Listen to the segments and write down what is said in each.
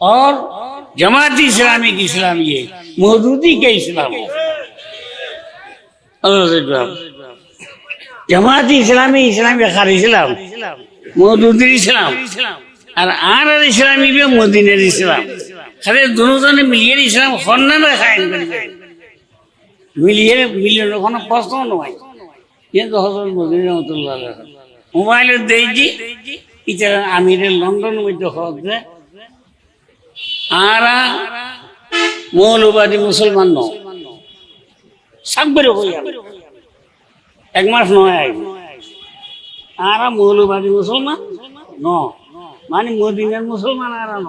और जमात इस्लामी की इस्लाम ये मौदूदी के इस्लाम अल्लाह जवाब জামাত ইসলামী ইসলামী খার ইসলাম মৌদুদের ইসলাম আর আর আর ইসলামী বে মদিনের ইসলাম খালি দুজনে মিলিয়ে ইসলাম সন্ধান খায়ন করবে মিলিয়ে মিলিয়ে কোনো প্রশ্ন নয় কিন্তু হজরত মদিন রহমতুল্লাহ মোবাইলে দেইছি ইতারা আমিরের লন্ডন মধ্যে হচ্ছে আরা মৌলবাদী মুসলমান নয় সাকবের হইয়া এক মাস নয় আরা মৌলবাদী মুসলমান ন মানে মদিনের মুসলমান আর ন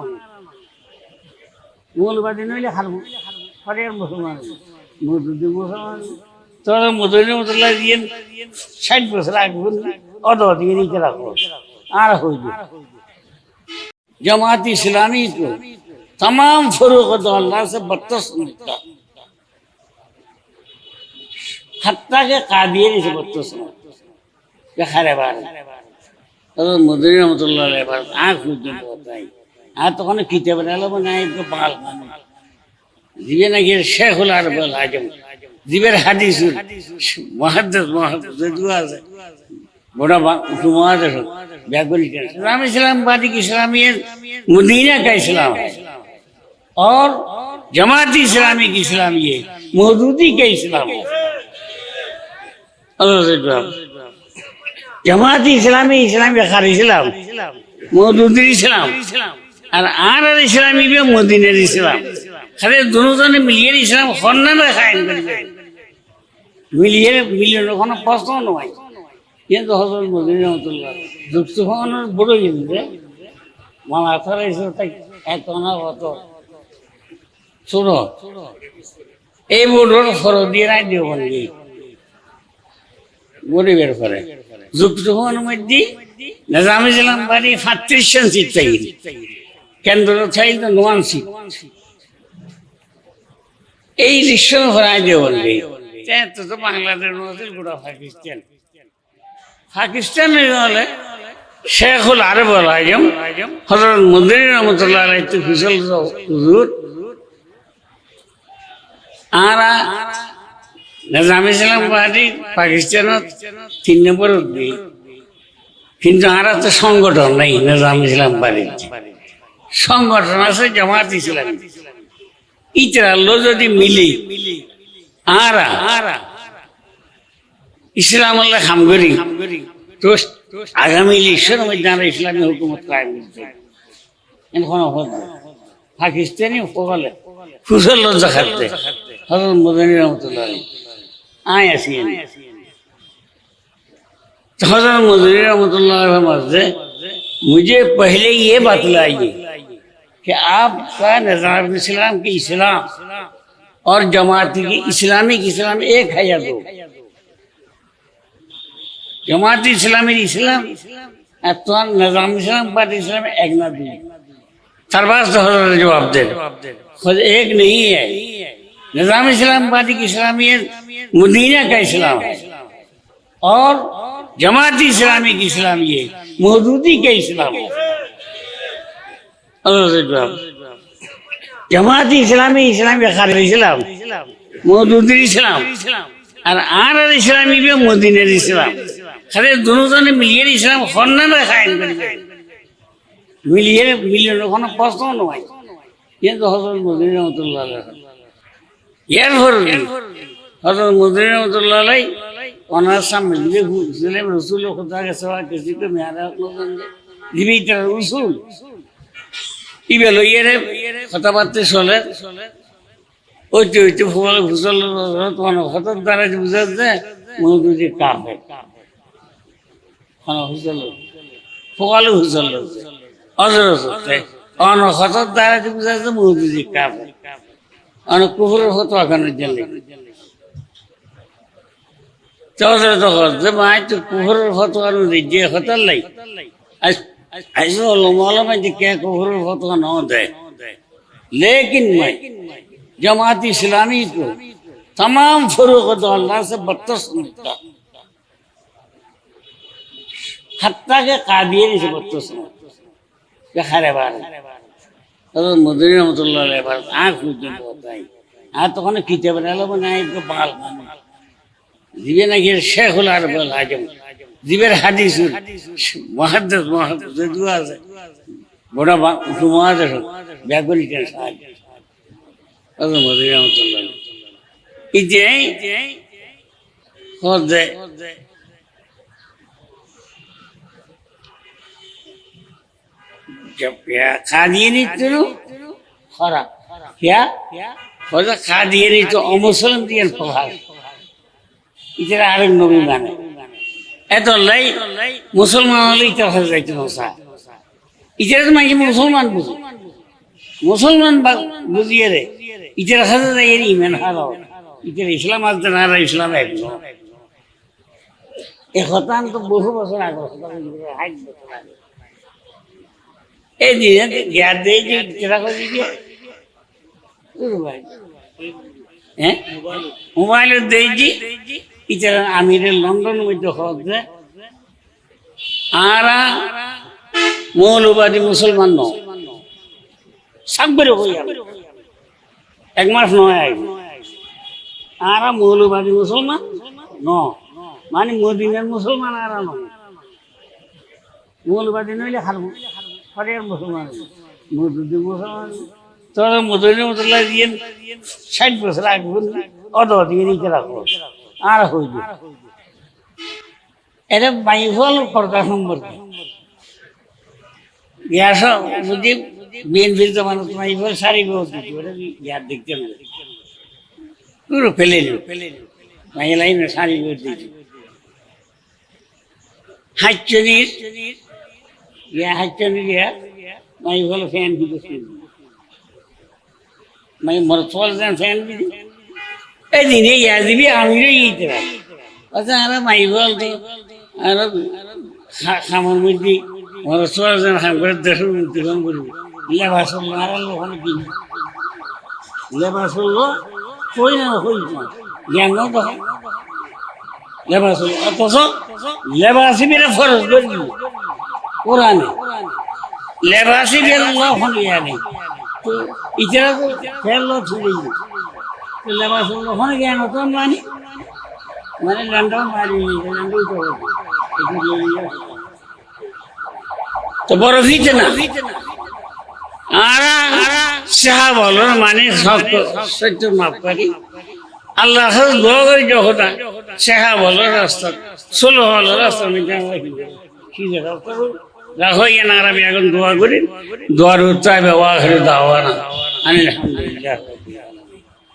মৌলবাদী নইলে হারব। হরিয়ার মুসলমান মধুদি মুসলমান। তোর মধুদি মুসলমান দিয়ে ষাট বছর আগে অত দিকে রাখো। আর হইবে। জামাত ইসলামী তো तमाम फरोगत अल्लाह से बत्तीस मिलता हत्या के कादिर से बत्तीस যে হারে বার মধুরী রহমতুল্লাহ এবার আঁখ পর্যন্ত তাই আর তখন কিতে বেড়ালো মানে একটু পাল দিবে নাকি শেখ হল আর বল আজম দিবের হাদিস মহাদ্দেশ মহাদ্দেশ দুয়া আছে बड़ा उपमाद व्याकुल इस्लाम इस्लाम बादी की इस्लामियत मदीना का इस्लाम है और जमाती इस्लामी की इस्लाम ये मौदूदी का इस्लाम है अल्लाह से जवाब जमाती इस्लामी इस्लामी खार इस्लाम मौदूदी इस्लाम আর আর আর ইসলামী বে মদিনের ইসলাম খালি দুজনে মিলিয়ে ইসলাম সন্ধান খায়ন করবে মিলিয়ে মিলিয়ে কোনো প্রশ্ন নয় কিন্তু হজরত মদিন রহমতুল্লাহ যুক্ত হওয়ানোর বড় কিন্তু মালা ছাড়া এসে তাই এত না অত ছোট এই বোর্ডর ফর দিয়ে রায় দিও গরিবের পরে যুক্ত হওয়ানোর মধ্যে নিজাম ইসলাম বাড়ি জন সিট চাই কেন্দ্র চাই তো নোয়ান সিট। এই দৃশ্য হরাই দিও বললি তো তো বাংলাদেশ নজর গোটা পাকিস্তান। পাকিস্তানের হলে শেখুল আরব আজম হজরত মদিন রহমতুল্লাহ আলাই ফিসল হুজুর। আর নিজাম ইসলাম পার্টি পাকিস্তানত তিন নম্বর উঠবি কিন্তু আর তো সংগঠন নাই নিজাম ইসলাম পার্টি সংগঠন আছে জামাত ইসলাম। ইতরাল্লো যদি মিলি, আরা ইসলাম আল্লাহ খাম করি আগামী ইলেকশন মধ্যে ইসলামী হুকুমত কায়েম করতে পাকিস্তানি সকলে ফুসল লজ্জা हज़रत मदनी रहमतुल्लाह आए ऐसी तो हज़रत मदनी रहमतुल्लाह फरमाते मुझे पहले ये बात बतलाइए कि आपका नज़र इस्लाम के इस्लाम और जमात के इस्लामिक इस्लाम एक है या दो? जमात इस्लामी इस्लाम तो निज़ाम इस्लाम पार्टी इस्लाम एक ना दी। सरबाज तो जवाब दे। खुद एक नहीं है। निजाम इस्लाम पार्टी की इस्लामियत मदीना का इस्लाम है और जमात इस्लामी की इस्लाम ये मौदूदी का इस्लाम है अल्लाह से जवाब जमात इस्लामी इस्लामी खार इस्लाम মৌদুদের ইসলাম আর আর আর ইসলামী বে মদিনের ইসলাম খালি দুজনে মিলিয়ে ইসলাম সন্ধান খায়ন করবে মিলিয়ে মিলিয়ে কোনো প্রশ্ন নয় কিন্তু হজরত মদিন রহমতুল্লাহ এর পর হজরত মদিন রহমতুল্লাহ ওনার সামনে দিলে ছিলেন রসুল খোদা গেছে কিছু তো মেয়ারা দিবি তার রসুল ইবে লইয়ে কথাবার্তা চলে ওইটি ওইটি ফুল ফুসল তোমার হঠাৎ দ্বারা বুঝাচ্ছে মধুজি কাপে হুসল ফোকালে হুসল অজর অন হঠাৎ দ্বারা বুঝাচ্ছে মধুজি কাপে অনেক কুকুরের হতো এখানের জন্য চৌধুরী তো হচ্ছে মাই তো কুকুরের হতো আর যে হতার লাই আজ আজ মালুম है कि क्या कुफर फतवा न दे लेकिन मैं जमात इस्लामी को तमाम फरोगत अल्लाह से बत्तीस मिलता हत्या के कादिर से बत्तीस मिलता हरे बार মধুরী রহমতুল্লাহ এবার আঁক পর্যন্ত তাই আর তখন কিতাব এলো না একটু বাল দিবে নাকি শেখ হল আর বল আজম দিবের হাদিস মহাদ্দেশ মহাদ্দেশ যদিও আছে বড় মহাদেশ ব্যাকরণিক সাহায্য মধুরী রহমতুল্লাহ এই যে হদে কাদিয়ানি তো খরা ইয়া? হয়তো কাদিয়ানি তো প্রভাব। ইতারা আরেক নবী মানে। এত লাই মুসলমান হলে ইতার যাইতে নসা ইতারা তো মাঝে মুসলমান বুঝি। মুসলমান বুঝিয়ে রে। ইতার হাতে যাই ইমান হারাও। ইতার ইসলাম আসতে না আর ইসলাম একদম এ হতান তো বহু বছর আগে হাইট বছর আগে এই লন্ডন মধ্যে আরা মৌলবাদী মুসলমান ন সাকবের হই এক মাস নয় আরা মৌলবাদী মুসলমান ন মানে মদিনের মুসলমান আরা ন মৌলবাদী নইলে হারবো। হরের মুসলমান। মধুদি মুসলমান। তোর মধুরি মতলা দিয়ে ষাট বছর রাখব অত দিয়ে নিতে রাখব আর হইবে। এটা বাইফল সরকার সম্পর্কে। গ্যাস যদি বিএনপির জমান বাইফল সারিব গ্যাস দেখতে হবে। পুরো ফেলে নিও মাইল লাইনে সারি করে দিয়েছি ইতে আচ্ছা আর মাই উদ্যোগন করবি লেবাস কই না জ্ঞান তো লেবাস অথচ লেবাসি করি কোরআনে। লেবাসি বেড়ে লখন ইয়া নেই তো ইতারা তো ফেলল ছুড়ে লেবাস ওখানে জ্ঞান হতো মানে। মানে ল্যান্ডাও মারি তো তো বড় ফিতে না। আর, সাহা বলো মানে সত্য মাপ করি। আল্লাহ দোয়া যখন সাহা বলো রাস্তা, ষোলো হলো রাস্তা কি করো রাখো ইয়ে না আমি এখন দোয়া করি। দোয়ার উত্তর দাওয়া না। আলহামদুলিল্লাহ।